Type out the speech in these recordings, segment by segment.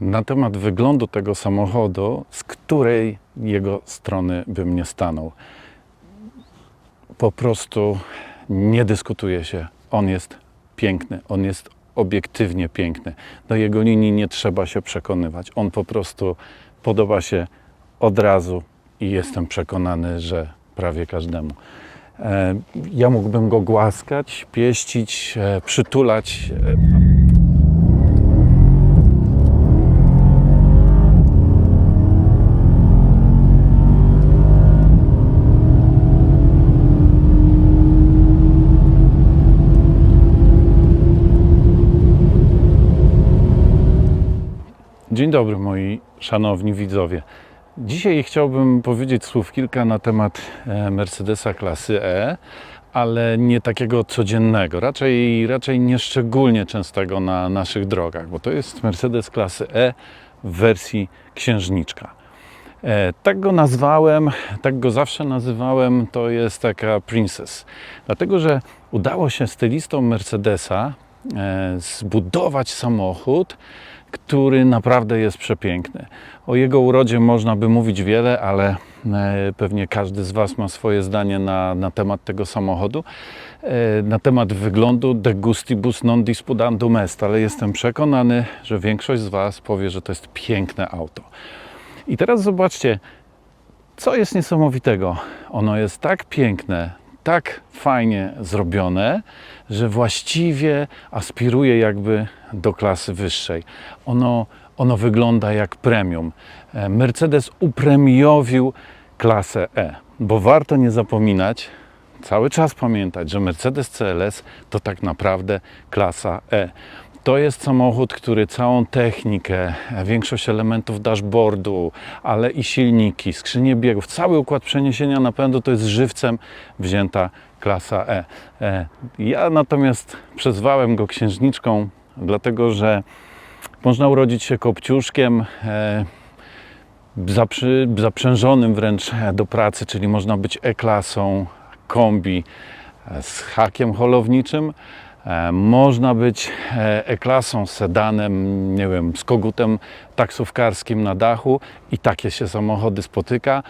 na temat wyglądu tego samochodu, z której jego strony bym nie stanął. Po prostu nie dyskutuje się. On jest piękny, on jest obiektywnie piękny. Do jego linii nie trzeba się przekonywać. On po prostu podoba się od razu i jestem przekonany, że prawie każdemu. E, Ja mógłbym go głaskać, pieścić, e, przytulać. Dzień dobry moi szanowni widzowie. Dzisiaj chciałbym powiedzieć słów kilka na temat e, Mercedesa klasy E, ale nie takiego codziennego, raczej, raczej nieszczególnie częstego na naszych drogach, bo to jest Mercedes klasy E w wersji księżniczka. E, Tak go nazwałem, tak go zawsze nazywałem, to jest taka Princess. Dlatego, że udało się stylistom Mercedesa e, zbudować samochód, który naprawdę jest przepiękny. O jego urodzie można by mówić wiele, ale e, pewnie każdy z Was ma swoje zdanie na, na temat tego samochodu. E, Na temat wyglądu de gustibus non disputandum est, ale jestem przekonany, że większość z Was powie, że to jest piękne auto. I teraz zobaczcie, co jest niesamowitego. Ono jest tak piękne, tak fajnie zrobione, że właściwie aspiruje jakby do klasy wyższej. Ono, ono wygląda jak premium. E, Mercedes upremiowił klasę E, bo warto nie zapominać, cały czas pamiętać, że Mercedes CLS to tak naprawdę klasa E. To jest samochód, który całą technikę, większość elementów dashboardu, ale i silniki, skrzynie biegów, cały układ przeniesienia napędu to jest żywcem wzięta klasa E. E, Ja natomiast przezwałem go księżniczką, dlatego że można urodzić się kopciuszkiem, e, zaprzy, zaprzężonym wręcz do pracy, czyli można być E-klasą, kombi e, z hakiem holowniczym. E, Można być e, E-klasą, sedanem, nie wiem, z kogutem taksówkarskim na dachu i takie się samochody spotyka.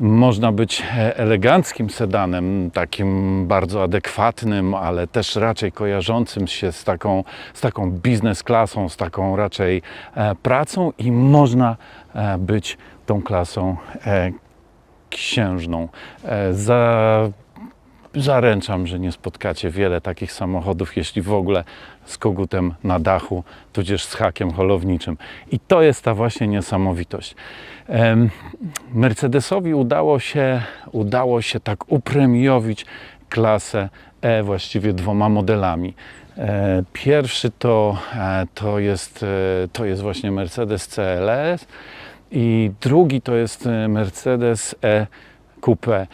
Można być e, eleganckim sedanem, takim bardzo adekwatnym, ale też raczej kojarzącym się z taką, z taką biznes klasą, z taką raczej pracą i można być tą klasą księżną. Za Zaręczam, że nie spotkacie wiele takich samochodów, jeśli w ogóle z kogutem na dachu, tudzież z hakiem holowniczym. I to jest ta właśnie niesamowitość. Mercedesowi udało się, udało się tak upremiowić klasę E właściwie dwoma modelami. E, Pierwszy to, e, to, jest, e, to jest właśnie Mercedes CLS i drugi to jest Mercedes E Coupe.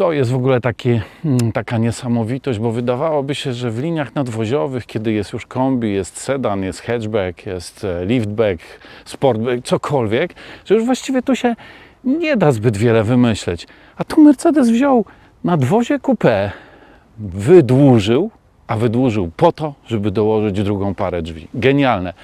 To jest w ogóle taki, mm, taka niesamowitość, bo wydawałoby się, że w liniach nadwoziowych, kiedy jest już kombi, jest sedan, jest hatchback, jest e, liftback, sportback, cokolwiek, że już właściwie tu się nie da zbyt wiele wymyśleć. A tu Mercedes wziął nadwozie coupé, wydłużył, a wydłużył po to, żeby dołożyć drugą parę drzwi. Genialne.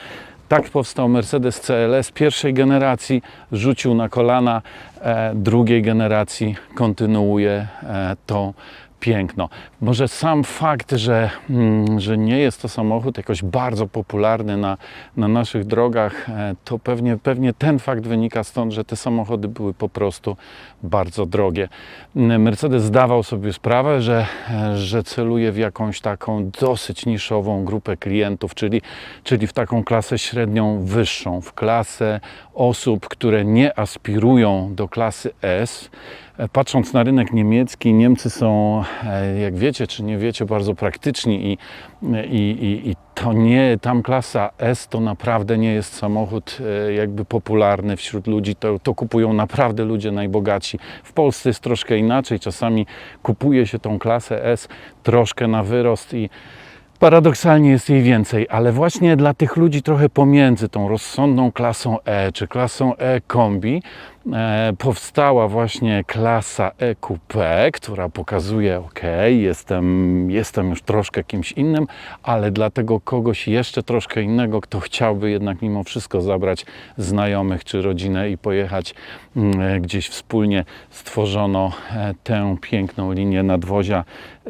Tak powstał Mercedes CLS pierwszej generacji, rzucił na kolana, e, drugiej generacji kontynuuje e, to piękno. Może sam fakt, że, mm, że nie jest to samochód jakoś bardzo popularny na, na naszych drogach, e, to pewnie, pewnie ten fakt wynika stąd, że te samochody były po prostu bardzo drogie. Mm, Mercedes zdawał sobie sprawę, że, e, że celuje w jakąś taką dosyć niszową grupę klientów, czyli, czyli w taką klasę średnią wyższą, w klasę osób, które nie aspirują do klasy S. Patrząc na rynek niemiecki, Niemcy są, e, jak wiecie czy nie wiecie, bardzo praktyczni i, i, i, to nie, tam klasa S to naprawdę nie jest samochód e, jakby popularny wśród ludzi, to, to kupują naprawdę ludzie najbogatsi. W Polsce jest troszkę inaczej, czasami kupuje się tą klasę S troszkę na wyrost i Paradoksalnie jest jej więcej, ale właśnie dla tych ludzi trochę pomiędzy tą rozsądną klasą E czy klasą E kombi powstała właśnie klasa E Coupe, która pokazuje, ok, jestem, jestem już troszkę kimś innym, ale dla tego kogoś jeszcze troszkę innego, kto chciałby jednak mimo wszystko zabrać znajomych czy rodzinę i pojechać mm, e, gdzieś wspólnie, stworzono e, tę piękną linię nadwozia.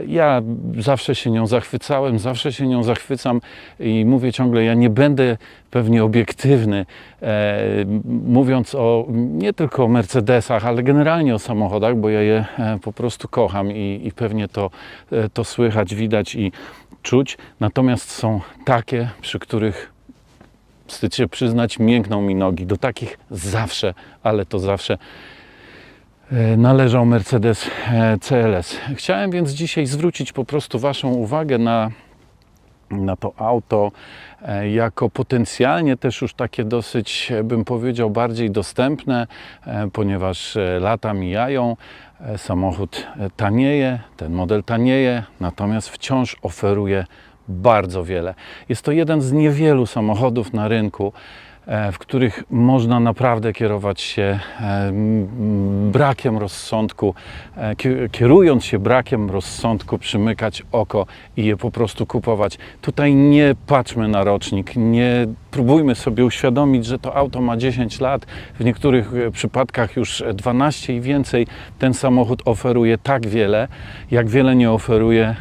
Ja zawsze się nią zachwycałem, zawsze się nią zachwycam i mówię ciągle, ja nie będę pewnie obiektywny, e, mówiąc o nie tylko o Mercedesach, ale generalnie o samochodach, bo ja je e, po prostu kocham i, i pewnie to, e, to słychać, widać i czuć. Natomiast są takie, przy których wstyd się przyznać, miękną mi nogi. Do takich zawsze, ale to zawsze e, należał Mercedes CLS. Chciałem więc dzisiaj zwrócić po prostu Waszą uwagę na, na to auto e, jako potencjalnie też już takie dosyć, e, bym powiedział, bardziej dostępne, e, ponieważ lata mijają, samochód tanieje, ten model tanieje, natomiast wciąż oferuje bardzo wiele. Jest to jeden z niewielu samochodów na rynku, w których można naprawdę kierować się e, brakiem rozsądku, e, ki- kierując się brakiem rozsądku, przymykać oko i je po prostu kupować. Tutaj nie patrzmy na rocznik, nie próbujmy sobie uświadomić, że to auto ma 10 lat, w niektórych e, przypadkach już 12 i więcej. Ten samochód oferuje tak wiele, jak wiele nie oferuje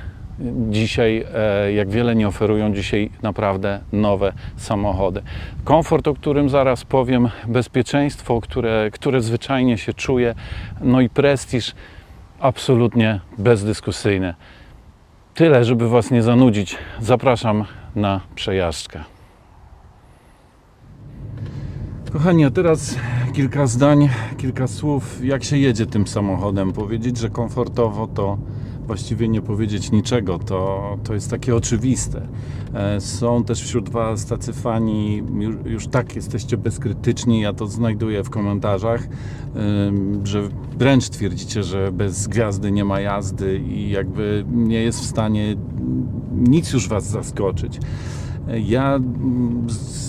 dzisiaj, e, jak wiele nie oferują dzisiaj naprawdę nowe samochody. Komfort, o którym zaraz powiem, bezpieczeństwo, które, które zwyczajnie się czuje, no i prestiż absolutnie bezdyskusyjny. Tyle, żeby Was nie zanudzić. Zapraszam na przejażdżkę. Kochani, a teraz kilka zdań, kilka słów, jak się jedzie tym samochodem. Powiedzieć, że komfortowo to właściwie nie powiedzieć niczego, to, to jest takie oczywiste. E, Są też wśród Was tacy fani, już, już tak jesteście bezkrytyczni, ja to znajduję w komentarzach, że wręcz twierdzicie, że bez gwiazdy nie ma jazdy i jakby nie jest w stanie nic już Was zaskoczyć. Ja mm,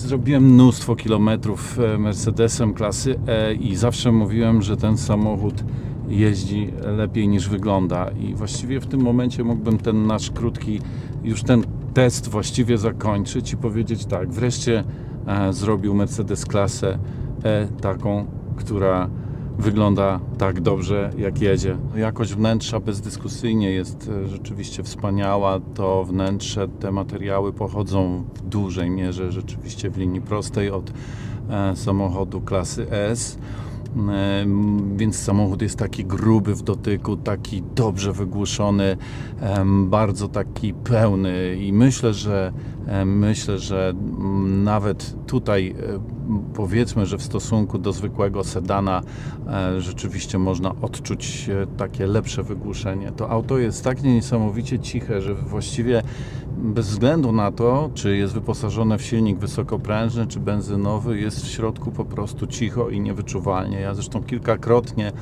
zrobiłem mnóstwo kilometrów e, Mercedesem klasy E i zawsze mówiłem, że ten samochód jeździ lepiej niż wygląda i właściwie w tym momencie mógłbym ten nasz krótki, już ten test właściwie zakończyć i powiedzieć tak, wreszcie e, zrobił Mercedes klasę E taką, która wygląda tak dobrze, jak jedzie. Jakość wnętrza bezdyskusyjnie jest e, rzeczywiście wspaniała. To wnętrze, te materiały pochodzą w dużej mierze rzeczywiście w linii prostej od e, samochodu klasy S. Więc samochód jest taki gruby w dotyku, taki dobrze wygłuszony, bardzo taki pełny i myślę, że myślę, że mm, nawet tutaj em, powiedzmy, że w stosunku do zwykłego sedana e, rzeczywiście można odczuć e, takie lepsze wygłuszenie. To auto jest tak niesamowicie ciche, że właściwie bez względu na to, czy jest wyposażone w silnik wysokoprężny, czy benzynowy, jest w środku po prostu cicho i niewyczuwalnie. Ja zresztą kilkakrotnie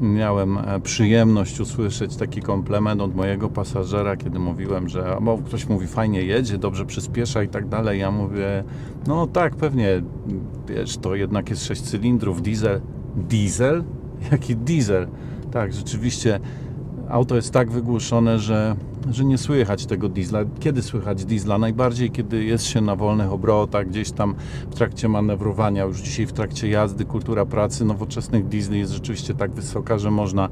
miałem e, przyjemność usłyszeć taki komplement od mojego pasażera, kiedy mówiłem, że bo ktoś mówi fajnie jedzie, dobrze przyspiesza i tak dalej. Ja mówię, no tak, pewnie, wiesz, to jednak jest 6 cylindrów, diesel. Diesel? Jaki diesel? Tak, rzeczywiście auto jest tak wygłuszone, że, że nie słychać tego diesla. Kiedy słychać diesla? Najbardziej, kiedy jest się na wolnych obrotach, gdzieś tam w trakcie manewrowania, już dzisiaj w trakcie jazdy, kultura pracy nowoczesnych diesli jest rzeczywiście tak wysoka, że można,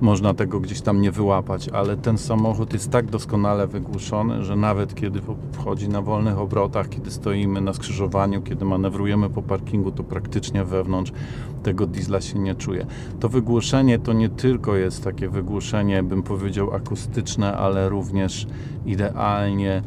można tego gdzieś tam nie wyłapać, ale ten samochód jest tak doskonale wygłuszony, że nawet kiedy wchodzi na wolnych obrotach, kiedy stoimy na skrzyżowaniu, kiedy manewrujemy po parkingu, to praktycznie wewnątrz tego diesla się nie czuje. To wygłuszenie to nie tylko jest takie wygłuszenie, bym powiedział, akustyczne, ale również idealnie,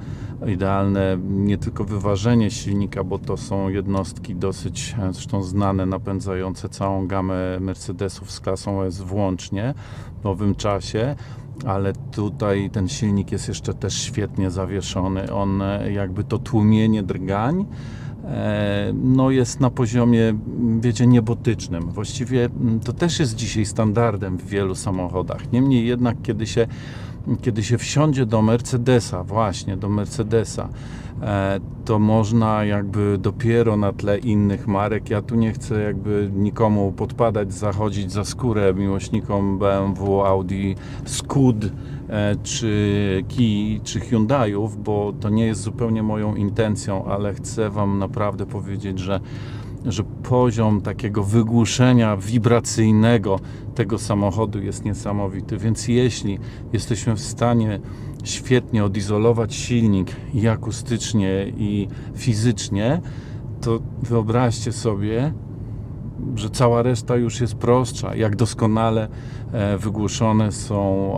idealne nie tylko wyważenie silnika, bo to są jednostki dosyć e, zresztą znane, napędzające całą gamę Mercedesów z klasą S włącznie w nowym czasie. Ale tutaj ten silnik jest jeszcze też świetnie zawieszony. On e, jakby to tłumienie drgań e, no jest na poziomie, wiecie, niebotycznym. Właściwie m, to też jest dzisiaj standardem w wielu samochodach. Niemniej jednak, kiedy się kiedy się wsiądzie do Mercedesa, właśnie do Mercedesa, e, to można jakby dopiero na tle innych marek. Ja tu nie chcę jakby nikomu podpadać, zachodzić za skórę miłośnikom BMW, Audi, Skud e, czy Kia, czy Hyundai'ów, bo to nie jest zupełnie moją intencją, ale chcę Wam naprawdę powiedzieć, że że poziom takiego wygłuszenia wibracyjnego tego samochodu jest niesamowity. Więc jeśli jesteśmy w stanie świetnie odizolować silnik i akustycznie, i fizycznie, to wyobraźcie sobie, że cała reszta już jest prostsza. Jak doskonale e, wygłuszone są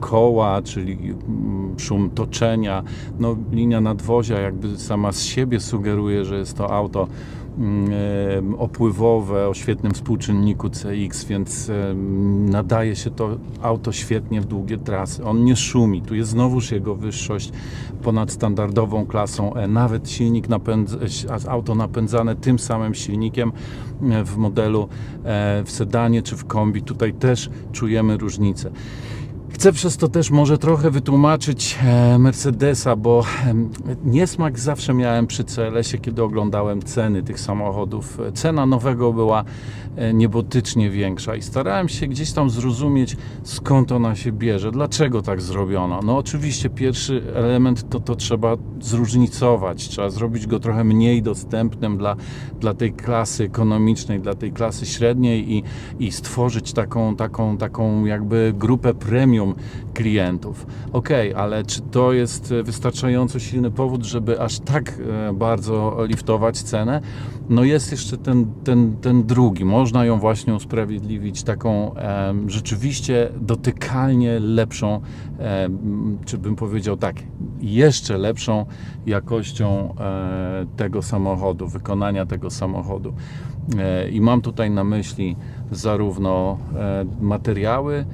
koła, czyli mm, szum toczenia. No, linia nadwozia jakby sama z siebie sugeruje, że jest to auto opływowe o świetnym współczynniku CX, więc em, nadaje się to auto świetnie w długie trasy. On nie szumi, tu jest znowuż jego wyższość ponad standardową klasą E. Nawet silnik napędz- auto napędzane tym samym silnikiem e, w modelu e, w sedanie czy w kombi, tutaj też czujemy różnicę. Chcę przez to też może trochę wytłumaczyć e, Mercedesa, bo niesmak zawsze miałem przy CLS-ie, kiedy oglądałem ceny tych samochodów. Cena nowego była e, niebotycznie większa i starałem się gdzieś tam zrozumieć, skąd ona się bierze, dlaczego tak zrobiono. No oczywiście pierwszy element to to trzeba zróżnicować, trzeba zrobić go trochę mniej dostępnym dla, dla tej klasy ekonomicznej, dla tej klasy średniej i, i stworzyć taką, taką, taką jakby grupę premium klientów. Ok, ale czy to jest e, wystarczająco silny powód, żeby aż tak e, bardzo liftować cenę? No jest jeszcze ten, ten, ten drugi. Można ją właśnie usprawiedliwić taką em, rzeczywiście dotykalnie lepszą, em, czy bym powiedział tak, jeszcze lepszą jakością e, tego samochodu, wykonania tego samochodu. E, I mam tutaj na myśli zarówno e, materiały, e,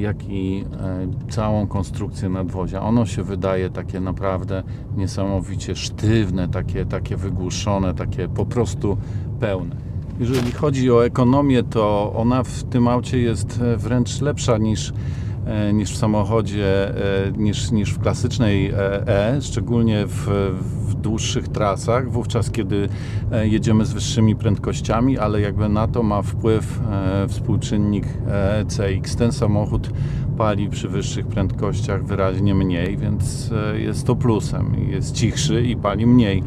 jak i e, całą konstrukcję nadwozia. Ono się wydaje takie naprawdę niesamowicie sztywne, takie, takie wygłuszone, takie po prostu pełne. Jeżeli chodzi o ekonomię, to ona w tym aucie jest e, wręcz lepsza niż, e, niż w samochodzie, e, niż, niż w klasycznej e, E, szczególnie w, w dłuższych trasach, wówczas kiedy e, jedziemy z wyższymi prędkościami, ale jakby na to ma wpływ e, współczynnik e, CX. Ten samochód pali przy wyższych prędkościach wyraźnie mniej, więc e, jest to plusem. Jest cichszy i pali mniej.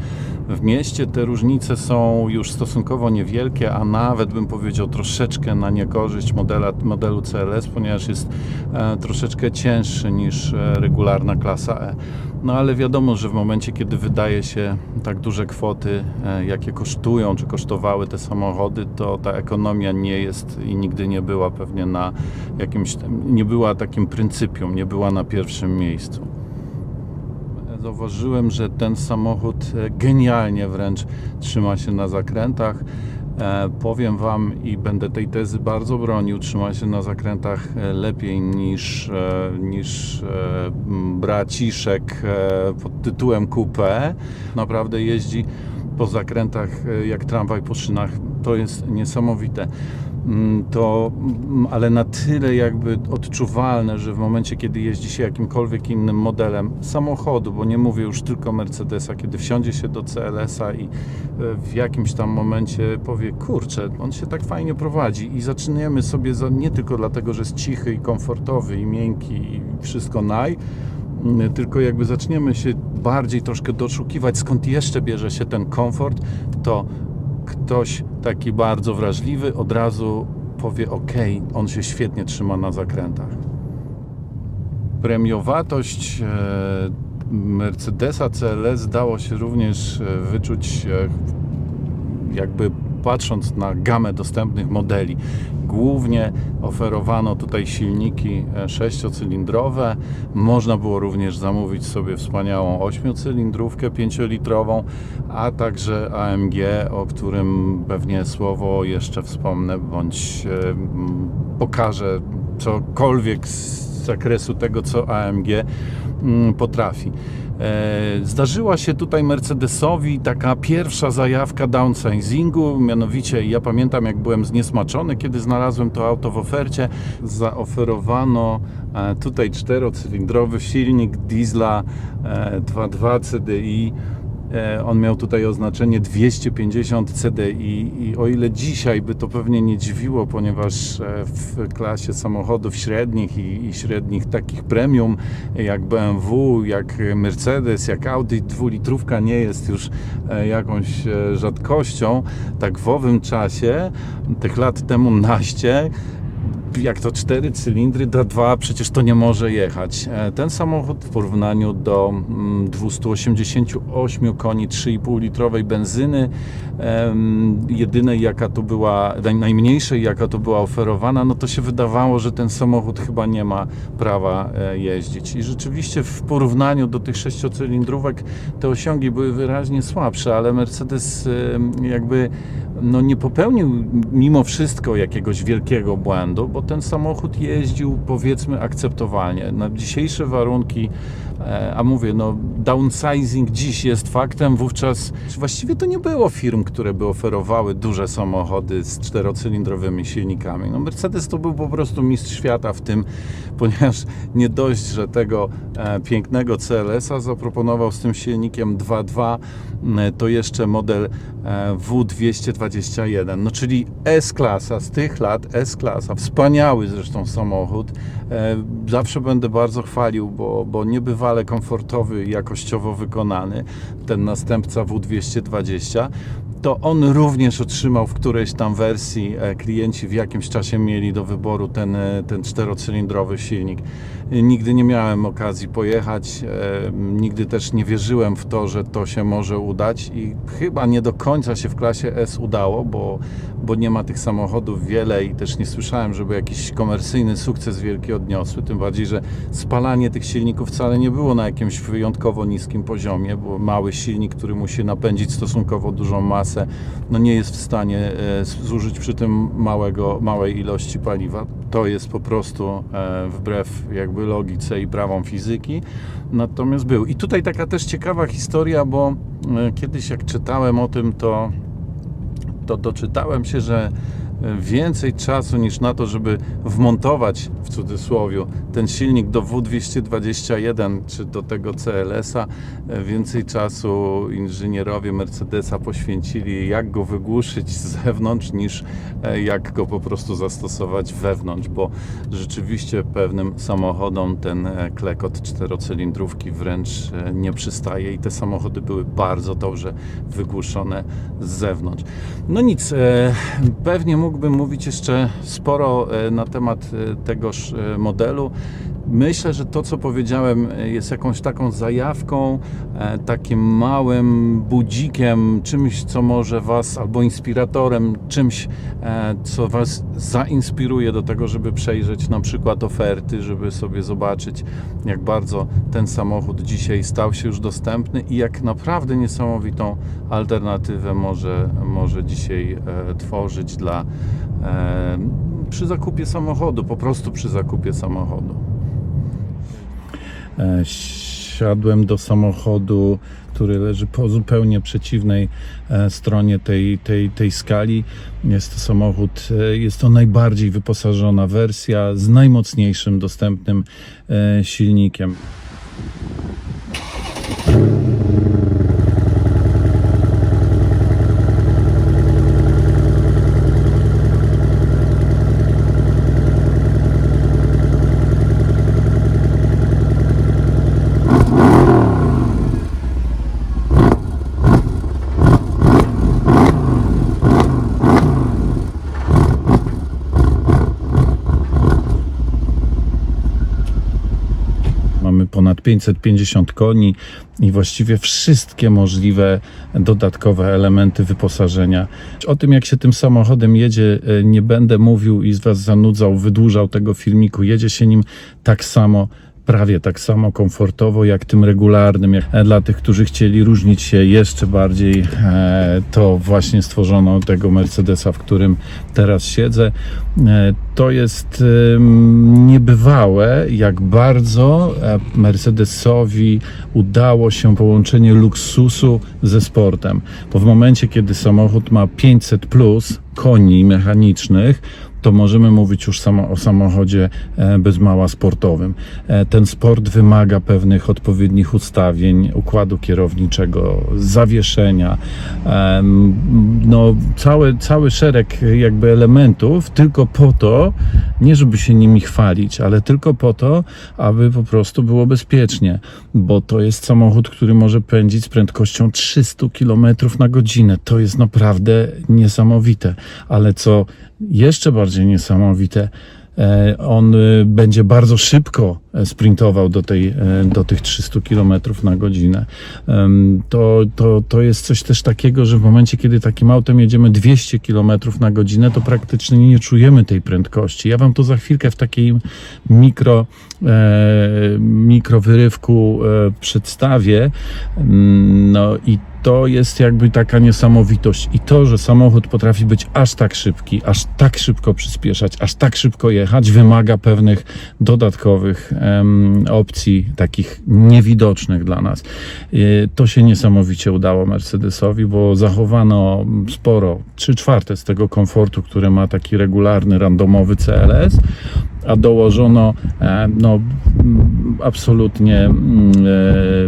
W mieście te różnice są już stosunkowo niewielkie, a nawet bym powiedział troszeczkę na niekorzyść modela, modelu CLS, ponieważ jest e, troszeczkę cięższy niż e, regularna klasa E. No ale wiadomo, że w momencie, kiedy wydaje się tak duże kwoty, e, jakie kosztują, czy kosztowały te samochody, to ta ekonomia nie jest i nigdy nie była pewnie na jakimś, nie była takim pryncypium, nie była na pierwszym miejscu. Zauważyłem, że ten samochód e, genialnie wręcz trzyma się na zakrętach. E, powiem Wam i będę tej tezy bardzo bronił, trzyma się na zakrętach e, lepiej niż, e, niż braciszek pod tytułem Coupe. Naprawdę jeździ po zakrętach jak tramwaj po szynach. To jest niesamowite. Mm, To, mm, ale na tyle jakby odczuwalne, że w momencie, kiedy jeździ się jakimkolwiek innym modelem samochodu, bo nie mówię już tylko Mercedesa, kiedy wsiądzie się do CLS-a i e, w jakimś tam momencie powie, kurczę, on się tak fajnie prowadzi i zaczniemy sobie za, nie tylko dlatego, że jest cichy i komfortowy i miękki i wszystko naj, mm, tylko jakby zaczniemy się bardziej troszkę doszukiwać, skąd jeszcze bierze się ten komfort, to ktoś taki bardzo wrażliwy od razu powie: OK, on się świetnie trzyma na zakrętach. Premiowatość e, Mercedesa CLS dało się również e, wyczuć, e, jakby patrząc na gamę dostępnych modeli. Głównie oferowano tutaj silniki e, sześciocylindrowe. Można było również zamówić sobie wspaniałą ośmiocylindrówkę pięciolitrową, a także AMG, o którym pewnie słowo jeszcze wspomnę, bądź e, pokażę cokolwiek z z zakresu tego, co AMG mm, potrafi. E, Zdarzyła się tutaj Mercedesowi taka pierwsza zajawka downsizingu, mianowicie ja pamiętam jak byłem zniesmaczony, kiedy znalazłem to auto w ofercie, zaoferowano e, tutaj czterocylindrowy silnik diesla e, 2.2 CDI. E, On miał tutaj oznaczenie 250 CDI i o ile dzisiaj by to pewnie nie dziwiło, ponieważ e, w klasie samochodów średnich i, i średnich takich premium jak BMW, jak Mercedes, jak Audi, dwulitrówka nie jest już e, jakąś rzadkością, tak w owym czasie, tych lat temu naście, jak to cztery cylindry do dwa, przecież to nie może jechać. E, Ten samochód w porównaniu do mm, 288 koni 3,5 litrowej benzyny, jedynej jaka to była, naj- najmniejszej jaka to była oferowana, no to się wydawało, że ten samochód chyba nie ma prawa e, jeździć. I rzeczywiście w porównaniu do tych sześciocylindrówek te osiągi były wyraźnie słabsze, ale Mercedes jakby no nie popełnił mimo wszystko jakiegoś wielkiego błędu, bo ten samochód jeździł powiedzmy akceptowalnie. Na dzisiejsze warunki, a mówię, no downsizing dziś jest faktem, wówczas właściwie to nie było firm, które by oferowały duże samochody z czterocylindrowymi silnikami. No Mercedes to był po prostu mistrz świata w tym, ponieważ nie dość, że tego e, pięknego CLS-a zaproponował z tym silnikiem 2.2, m, to jeszcze model e, W221, no czyli S-klasa, z tych lat S-klasa, wspaniały zresztą samochód, e, zawsze będę bardzo chwalił, bo, bo niebywale komfortowy i jakościowo wykonany, ten następca W220, to on również otrzymał w którejś tam wersji, e, klienci w jakimś czasie mieli do wyboru ten, e, ten czterocylindrowy silnik. Nigdy nie miałem okazji pojechać, e, nigdy też nie wierzyłem w to, że to się może udać i chyba nie do końca się w klasie S udało, bo, bo nie ma tych samochodów wiele i też nie słyszałem, żeby jakiś komercyjny sukces wielki odniosły, tym bardziej, że spalanie tych silników wcale nie było na jakimś wyjątkowo niskim poziomie, bo mały silnik, który musi napędzić stosunkowo dużą masę, no nie jest w stanie e, zużyć przy tym małego, małej ilości paliwa. To jest po prostu e, wbrew jakby logice i prawom fizyki. Natomiast był. I tutaj taka też ciekawa historia, bo e, kiedyś jak czytałem o tym, to to doczytałem się, że więcej czasu niż na to, żeby wmontować w cudzysłowie ten silnik do W221 czy do tego CLS-a, więcej czasu inżynierowie Mercedesa poświęcili, jak go wygłuszyć z zewnątrz, niż e, jak go po prostu zastosować wewnątrz, bo rzeczywiście pewnym samochodom ten e, klekot czterocylindrówki wręcz e, nie przystaje i te samochody były bardzo dobrze wygłuszone z zewnątrz. No nic, pewnie mógłbym mówić jeszcze sporo e, na temat e, tegoż e, modelu. Myślę, że to, co powiedziałem, e, jest jakąś taką zajawką, e, takim małym budzikiem, czymś, co może Was, albo inspiratorem, czymś, e, co Was zainspiruje do tego, żeby przejrzeć na przykład oferty, żeby sobie zobaczyć, jak bardzo ten samochód dzisiaj stał się już dostępny i jak naprawdę niesamowitą alternatywę może, może dzisiaj tworzyć dla przy zakupie samochodu, po prostu przy zakupie samochodu. E, Siadłem do samochodu, który leży po zupełnie przeciwnej e, stronie tej, tej, tej skali. Jest to samochód, e, jest to najbardziej wyposażona wersja z najmocniejszym dostępnym silnikiem. Mamy ponad 550 koni i właściwie wszystkie możliwe dodatkowe elementy wyposażenia. O tym, jak się tym samochodem jedzie, e, nie będę mówił i z Was zanudzał, wydłużał tego filmiku. Jedzie się nim tak samo prawie tak samo komfortowo jak tym regularnym. E, dla tych, którzy chcieli różnić się jeszcze bardziej, e, to właśnie stworzono tego Mercedesa, w którym teraz siedzę. E, To jest niebywałe, jak bardzo Mercedesowi udało się połączenie luksusu ze sportem. Bo w momencie, kiedy samochód ma 500 plus koni mechanicznych, to możemy mówić już samo, o samochodzie e, bez mała sportowym. E, Ten sport wymaga pewnych odpowiednich ustawień, układu kierowniczego, zawieszenia, em, no cały, cały szereg jakby elementów tylko po to, nie żeby się nimi chwalić, ale tylko po to, aby po prostu było bezpiecznie, bo to jest samochód, który może pędzić z prędkością 300 km na godzinę. To jest naprawdę niesamowite, ale co jeszcze bardziej niesamowite, e, on y, będzie bardzo szybko e, sprintował do, tej, e, do tych 300 km na godzinę. To, to, to jest coś też takiego, że w momencie, kiedy takim autem jedziemy 200 km na godzinę, to praktycznie nie czujemy tej prędkości. Ja Wam to za chwilkę w takim mikro, e, mikrowyrywku e, przedstawię. No i to jest jakby taka niesamowitość. I to, że samochód potrafi być aż tak szybki, aż tak szybko przyspieszać, aż tak szybko jechać, wymaga pewnych dodatkowych opcji, takich niewidocznych dla nas. Y, To się niesamowicie udało Mercedesowi, bo zachowano sporo, 3 czwarte z tego komfortu, który ma taki regularny, randomowy CLS, a dołożono e, no, absolutnie e,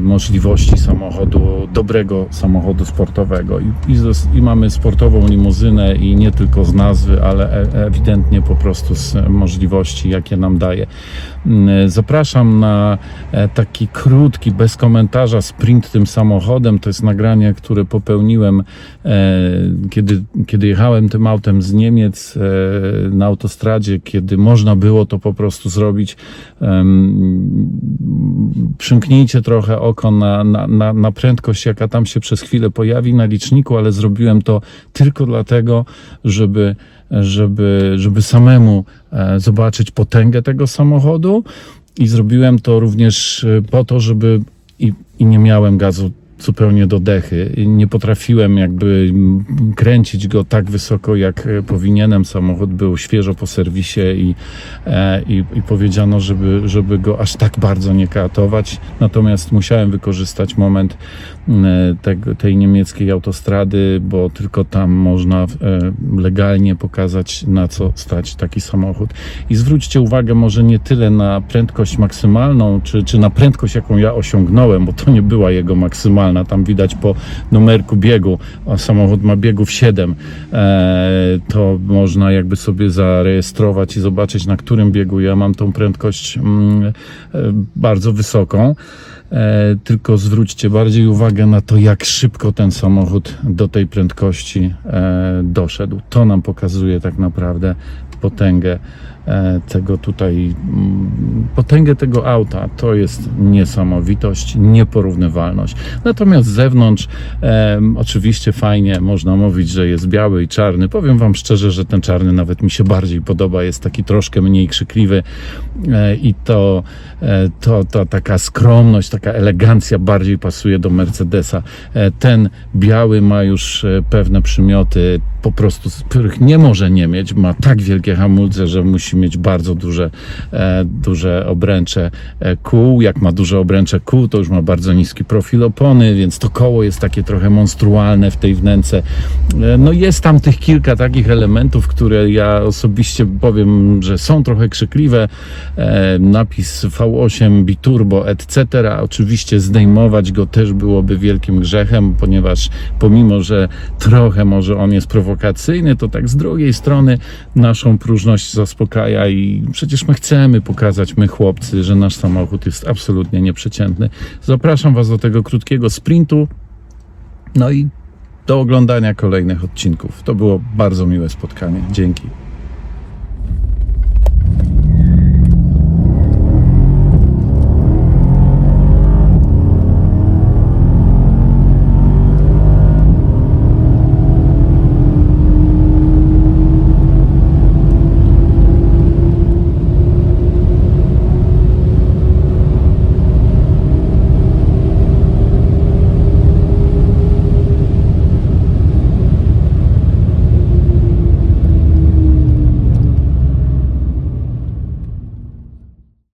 możliwości samochodu, dobrego samochodu sportowego. I, i, I mamy sportową limuzynę i nie tylko z nazwy, ale e, ewidentnie po prostu z możliwości, jakie nam daje. Zapraszam na taki krótki, bez komentarza sprint tym samochodem. To jest nagranie, które popełniłem, kiedy, kiedy jechałem tym autem z Niemiec na autostradzie, kiedy można było to po prostu zrobić. Przymknijcie trochę oko na, na, na, na prędkość, jaka tam się przez chwilę pojawi na liczniku, ale zrobiłem to tylko dlatego, żeby, żeby, żeby samemu e, zobaczyć potęgę tego samochodu i zrobiłem to również e, po to, żeby i, i nie miałem gazu zupełnie do dechy. Nie potrafiłem jakby mm, kręcić go tak wysoko, jak e, powinienem. Samochód był świeżo po serwisie i, e, i, i powiedziano, żeby, żeby go aż tak bardzo nie katować. Natomiast musiałem wykorzystać moment m, tego, tej niemieckiej autostrady, bo tylko tam można e, legalnie pokazać, na co stać taki samochód. I zwróćcie uwagę może nie tyle na prędkość maksymalną, czy, czy na prędkość, jaką ja osiągnąłem, bo to nie była jego maksymalna. Tam widać po numerku biegu, a samochód ma biegów 7. E, to można jakby sobie zarejestrować i zobaczyć, na którym biegu ja mam tą prędkość mm, e, bardzo wysoką. E, tylko zwróćcie bardziej uwagę na to, jak szybko ten samochód do tej prędkości doszedł. To nam pokazuje tak naprawdę potęgę tego tutaj, mm, potęgę tego auta. To jest niesamowitość, nieporównywalność. Natomiast z zewnątrz, e, oczywiście fajnie, można mówić, że jest biały i czarny. Powiem Wam szczerze, że ten czarny nawet mi się bardziej podoba. Jest taki troszkę mniej krzykliwy e, i to, e, to, to taka skromność, taka elegancja bardziej pasuje do Mercedesa. E, Ten biały ma już e, pewne przymioty, po prostu, których nie może nie mieć. Ma tak wielkie hamulce, że musi mieć bardzo duże, e, duże obręcze e, kół. Jak ma duże obręcze kół, to już ma bardzo niski profil opony, więc to koło jest takie trochę monstrualne w tej wnęce. E, no jest tam tych kilka takich elementów, które ja osobiście powiem, że są trochę krzykliwe. Napis V8 Biturbo etc. Oczywiście zdejmować go też byłoby wielkim grzechem, ponieważ pomimo, że trochę może on jest prowokacyjny, to tak z drugiej strony naszą próżność zaspokaja i przecież my chcemy pokazać, my chłopcy, że nasz samochód jest absolutnie nieprzeciętny. Zapraszam Was do tego krótkiego sprintu. No i do oglądania kolejnych odcinków. To było bardzo miłe spotkanie. Dzięki.